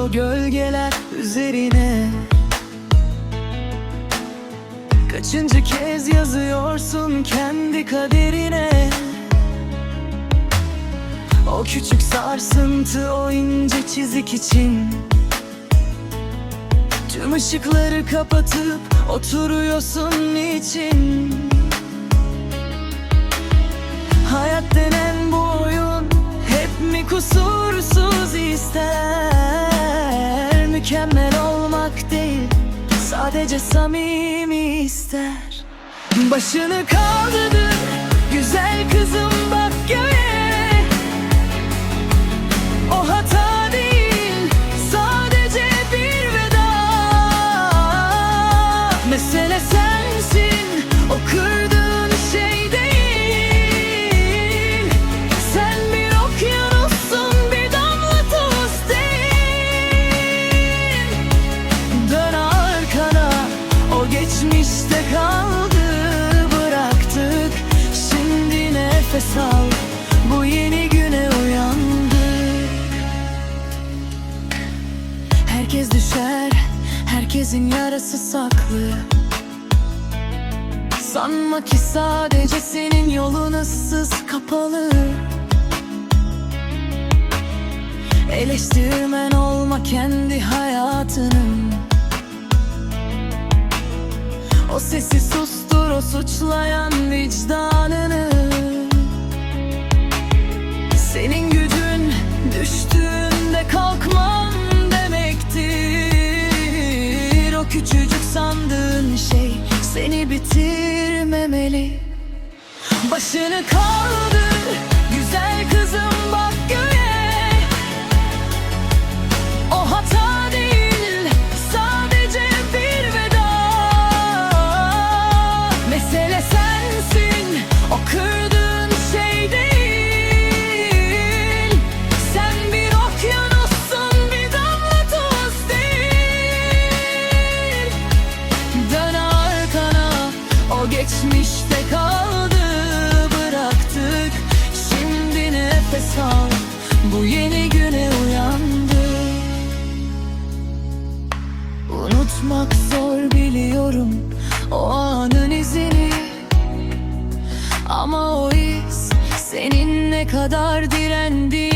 o gölgeler üzerine. Kaçıncı kez yazıyorsun kendi kaderine? O küçük sarsıntı o ince çizik için. Tüm ışıkları kapatıp oturuyorsun niçin? Hayat denen bu oyun hep mi kusursuz ister. Mükemmel olmak değil sadece samimi ister. Başını kaldırdır güzel kızım bak geçmişte kaldı bıraktık. Şimdi nefes al bu yeni güne uyandık Herkes düşer, herkesin yarası saklı. Sanma ki sadece senin yolun ıssız kapalı. Eleştirmen olma kendi hayatının O sesi sustur o suçlayan vicdanını. Senin gücün düştüğünde kalkman demektir. O küçücük sandığın şey seni bitirmemeli. Başını kaldır geçmişte kaldı bıraktık. Şimdi nefes al bu yeni güne uyandık Unutmak zor biliyorum o izini Ama o iz senin ne kadar direndiğini